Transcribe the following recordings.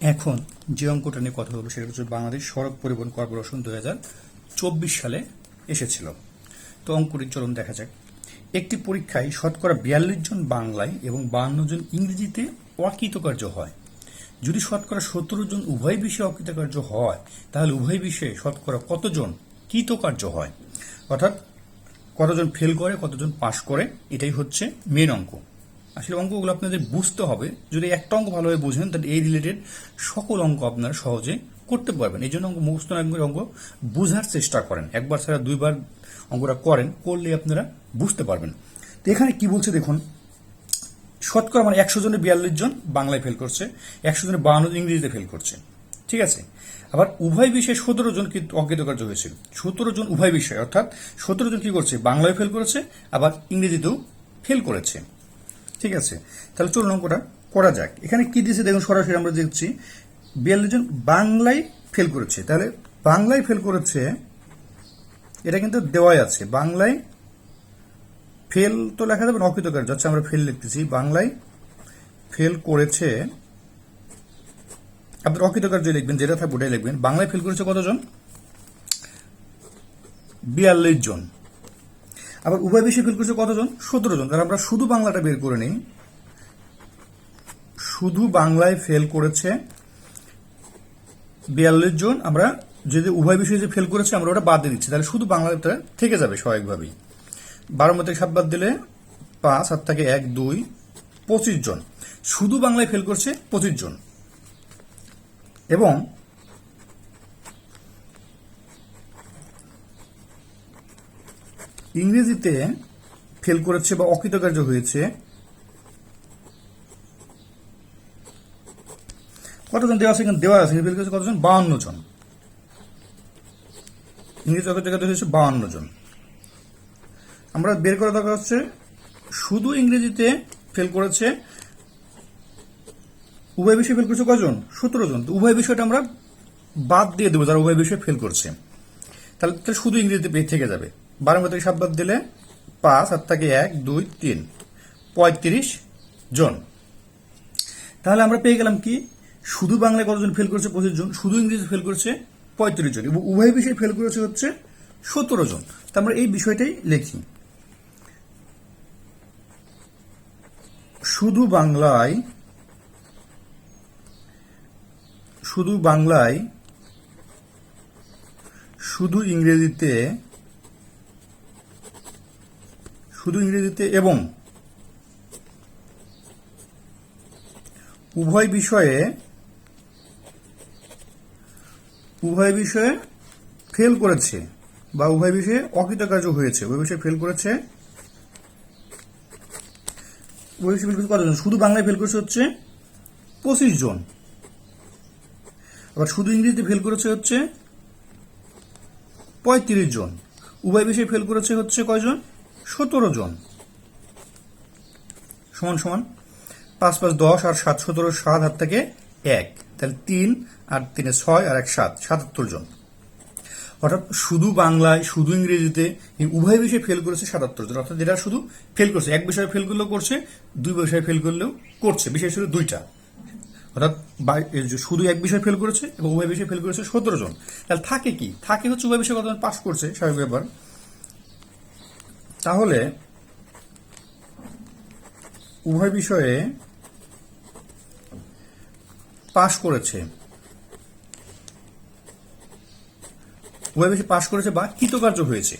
এখন যে অঙ্কটা নিয়ে কথা বলব সেটা হচ্ছে বাংলাদেশ সড়ক পরিবহন কর্পোরেশন দু চব্বিশ সালে এসেছিল। তো অঙ্কটি চলন দেখা যাক। একটি পরীক্ষায় শতকরা বিয়াল্লিশ জন বাংলায় এবং বাহান্ন জন ইংরেজিতে অকৃতকার্য হয়। যদি শতকরা সতেরো জন উভয় বিষয়ে অকৃতকার্য হয়, তাহলে উভয় বিষয়ে শতকরা কতজন কৃতকার্য হয়? অর্থাৎ কতজন ফেল করে, কতজন পাশ করে, এটাই হচ্ছে মেন অঙ্ক। আসলে অঙ্কগুলো আপনাদের বুঝতে হবে। যদি একটা অঙ্ক ভালোভাবে বুঝেন, তাহলে এই রিলেটেড সকল অঙ্ক আপনারা সহজে করতে পারবেন। এই জন্য অঙ্ক মুখস্থ না অঙ্ক বুঝার চেষ্টা করেন। একবার ছাড়া দুইবার অঙ্কটা করেন, করলে আপনারা বুঝতে পারবেন। তো এখানে কি বলছে দেখুন, শতকরা মানে একশো জনে বিয়াল্লিশ জন বাংলায় ফেল করছে, একশো জনে বাহান্ন জন ইংরেজিতে ফেল করছে। ঠিক আছে? আবার উভয় বিষয়ে সতেরো জন অকৃতকার্য হয়েছিল সতেরো জন উভয় বিষয়ে, অর্থাৎ সতেরো জন কি করছে? বাংলায় ফেল করেছে, আবার ইংরেজিতেও ফেল করেছে। ঠিক আছে। তাহলে চলুন অঙ্কটা করা যাক। এখানে কি দিয়েছে দেখুন, সরাসরি আমরা দেখছি, বিয়াল্লিশ জন বাংলায় ফেল করেছে। তাহলে বাংলায় ফেল করেছে, এটা কিন্তু দেওয়াই আছে। বাংলায় ফেল তো লেখা যাবে অকৃতকার্য। আচ্ছা আমরা ফেল লিখতেছি। বাংলায় ফেল করেছে, আপনার অকৃতকার্য লিখবেন, যেটা থাকবে ওটাই লিখবেন। বাংলায় ফেল করেছে কতজন? বিয়াল্লিশ জন। আবার উভয় বিষয়ে ফেল করছে কতজন? সতেরো জন। তাহলে আমরা শুধু বাংলাটা বের করে নিই। শুধু বাংলায় ফেল করেছে বিয়াল্লিশ জন। আমরা যদি উভয় বিষয়ে যে ফেল করেছে, আমরা ওটা বাদ দিয়ে দিচ্ছি। তাহলে শুধু বাংলাটা থেকে যাবে স্বাভাবিকভাবেই। বারো মধ্যে সাত বাদ দিলে পাঁচ, সাত থেকে এক, দুই, পঁচিশ জন। শুধু বাংলায় ফেল করছে পঁচিশ জন। এবং ইংরেজিতে ফেল করেছে বা অকৃতকার্য হয়েছে। কতজন দেওয়া আছে এখানে? দেওয়া আছে। ফেল করেছে কতজন? বাউন্ন জন। ইংরেজি অকৃতকার্য হয়েছে বাউন্ন জন। আমরা বের করে দেখা হচ্ছে, শুধু ইংরেজিতে ফেল করেছে, উভয় বিষয়ে ফেল করেছে কজন? সতেরো জন। তো উভয় বিষয়টা আমরা বাদ দিয়ে দেবো, যারা উভয় বিষয়ে ফেল করছে। তাহলে শুধু ইংরেজিতে থেকে যাবে। বারো থেকে সাত বাদ দিলে পাঁচ, আর থাকে এক, দুই, তিন। পঁয়ত্রিশ জন। তাহলে আমরা পেয়ে গেলাম কি? শুধু বাংলায় কতজন ফেল করেছে? পঁচিশ জন। শুধু ইংরেজি ফেল করেছে পঁয়ত্রিশ জন। এবং উভয় বিষয়ে ফেল করেছে হচ্ছে সতেরো জন। তা আমরা এই বিষয়টাই লিখি। শুধু বাংলায় শুধু বাংলায়, শুধু ইংরেজিতে শুধু ইংরেজিতে এবং উভয় বিষয়ে উভয় বিষয়ে ফেল করেছে বা উভয় বিষয়ে অকৃতকার্য হয়েছে। উভয় বিষয়ে ফেল করেছে। কতজন? শুধু বাংলায় ফেল করেছে হচ্ছে পঁচিশ জন। আবার শুধু ইংরেজিতে ফেল করেছে হচ্ছে পঁয়ত্রিশ জন। উভয় বিষয়ে ফেল করেছে হচ্ছে কয়জন? সতেরো জন। সমান সমান। পাঁচ পাঁচ, দশ আর সাত, সতেরো, সাত হাত থেকে এক। তাহলে তিন আর তিনে ছয় আর এক, সাত, সাতাত্তর জন। অর্থাৎ শুধু বাংলায়, শুধু ইংরেজিতে উভয় বিষয়ে ফেল করেছে সাতাত্তর জন। অর্থাৎ যেটা শুধু ফেল করছে। এক বিষয়ে ফেল করলেও করছে, দুই বিষয়ে ফেল করলেও করছে। বিশেষ ছিল দুইটা। অর্থাৎ শুধু এক বিষয় ফেল করেছে এবং উভয় বিষয়ে ফেল করেছে সতেরো জন। তাহলে থাকে কি? থাকে হচ্ছে উভয় বিষয়ে কতজন পাস করছে, স্বাভাবিক ব্যাপার। তাহলে উভয় বিষয়ে পাশ করেছে। উভয় বিষয়ে পাশ করেছে বা কৃতকার্য হয়েছে।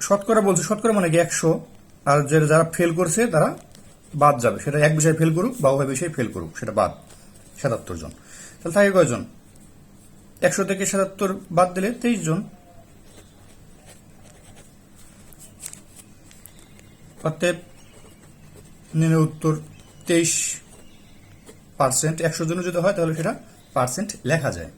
শতকরা বলছে, শতকরা মানে কি একশো? আর যারা ফেল করছে, তারা বাদ যাবে। সেটা এক বিষয়ে ফেল করুক বা উভয় বিষয়ে ফেল করুক, সেটা বাদ। সাতাত্তর জন। তাহলে থাকে কয়জন? একশো থেকে সাতাত্তর বাদ দিলে তেইশ জন। অতএব নিম্নের উত্তর তেইশ পার্সেন্ট একশো জনের যদি হয় তাহলে সেটা পার্সেন্ট লেখা যায়।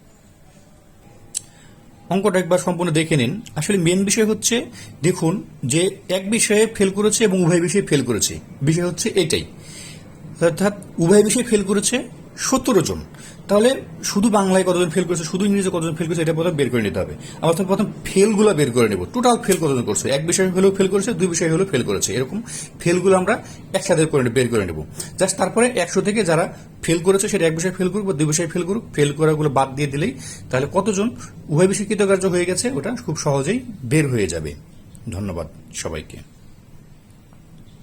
অঙ্কটা একবার সম্পূর্ণ দেখে নিন। আসলে মেন বিষয় হচ্ছে, দেখুন যে এক বিষয়ে ফেল করেছে এবং উভয় বিষয়ে ফেল করেছে। বিষয় হচ্ছে এটাই। অর্থাৎ উভয় বিষয়ে ফেল করেছে সতেরো জন। তাহলে শুধু বাংলায় কতজন ফেল করেছে, শুধু ইংরেজি কতজন ফেল করেছে, এটা প্রথম বের করে নিতে হবে। আমরা প্রথম ফেলগুলো বের করে নেব। টোটাল ফেল কতজন করছে? এক বিষয় হলেও ফেল করেছে, দুই বিষয় হলেও ফেল করেছে। এরকম ফেলগুলো আমরা একসাথে করে বের করে নেব। জাস্ট তারপরে একশো থেকে যারা ফেল করেছে, সেটা এক বিষয় ফেল করুক বা দুই বিষয় ফেল করুক ফেল করাগুলো বাদ দিয়ে দিলেই তাহলে কতজন উভয় বিষয় কৃতকার্য হয়ে গেছে, ওটা খুব সহজেই বের হয়ে যাবে। ধন্যবাদ সবাইকে।